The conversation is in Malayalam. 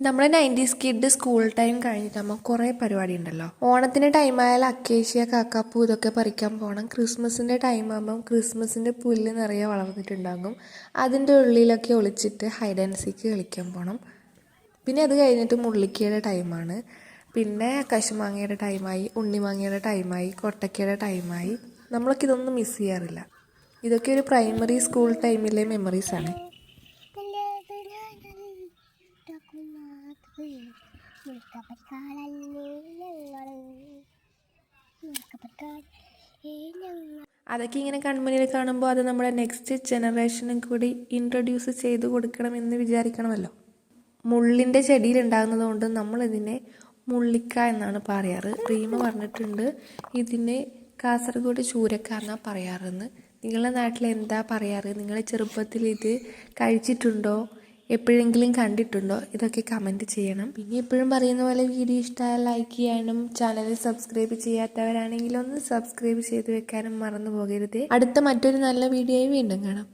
നമ്മുടെ നയന്റീസ് കിഡ് സ്കൂൾ ടൈം കഴിഞ്ഞിട്ടാകുമ്പോൾ കുറേ പരിപാടി ഉണ്ടല്ലോ ഓണത്തിന് ടൈം ആയാൽ അക്കേഷ്യ കാക്കാപ്പൂ ഇതൊക്കെ പറിക്കാൻ പോകണം ക്രിസ്മസിന്റെ ടൈം ആകുമ്പം ക്രിസ്മസിന്റെ പുല്ല് നിറയെ വളർന്നിട്ടുണ്ടാകും. അതിന്റെ ഉള്ളിലൊക്കെ ഒളിച്ചിട്ട് ഹൈഡ് ആൻഡ് സീക്ക് കളിക്കാൻ പോകണം പിന്നെ അത് കഴിഞ്ഞിട്ട് മുള്ളിക്കയുടെ ടൈമാണ് പിന്നെ കശുമാങ്ങയുടെ ടൈമായി ഉണ്ണിമാങ്ങയുടെ ടൈമായി കൊട്ടക്കയുടെ ടൈമായി നമ്മളൊക്കെ ഇതൊന്നും മിസ് ചെയ്യാറില്ല. ഇതൊക്കെ ഒരു പ്രൈമറി സ്കൂൾ ടൈമിലെ മെമ്മറീസാണ് അതൊക്കെ ഇങ്ങനെ കൺമുന്നിൽ കാണുമ്പോൾ അത് നമ്മുടെ നെക്സ്റ്റ് ജനറേഷനും കൂടി ഇൻട്രൊഡ്യൂസ് ചെയ്ത് കൊടുക്കണമെന്ന് വിചാരിക്കണമല്ലോ. മുള്ളിന്റെ ചെടിയിൽ ഉണ്ടാകുന്നത് കൊണ്ട് നമ്മളിതിനെ മുള്ളിക്ക എന്നാണ് പറയാറ്. റീമ പറഞ്ഞിട്ടുണ്ട് ഇതിനെ കാസർഗോഡ് ചൂരക്ക എന്നാണ് പറയാറെന്ന്. നിങ്ങളുടെ നാട്ടിൽ എന്താ പറയാറ്? നിങ്ങൾ ചെറുപ്പത്തിൽ ഇത് കഴിച്ചിട്ടുണ്ടോ? എപ്പോഴെങ്കിലും കണ്ടിട്ടുണ്ടോ? ഇതൊക്കെ കമന്റ് ചെയ്യണം. പിന്നെ എപ്പോഴും പറയുന്ന പോലെ വീഡിയോ ഇഷ്ടമായ ലൈക്ക് ചെയ്യാനും ചാനൽ സബ്സ്ക്രൈബ് ചെയ്യാത്തവരാണെങ്കിൽ ഒന്ന് സബ്സ്ക്രൈബ് ചെയ്ത് വെക്കാനും മറന്നു പോകരുത്. അടുത്ത മറ്റൊരു നല്ല വീഡിയോയും വീണ്ടും കാണാം.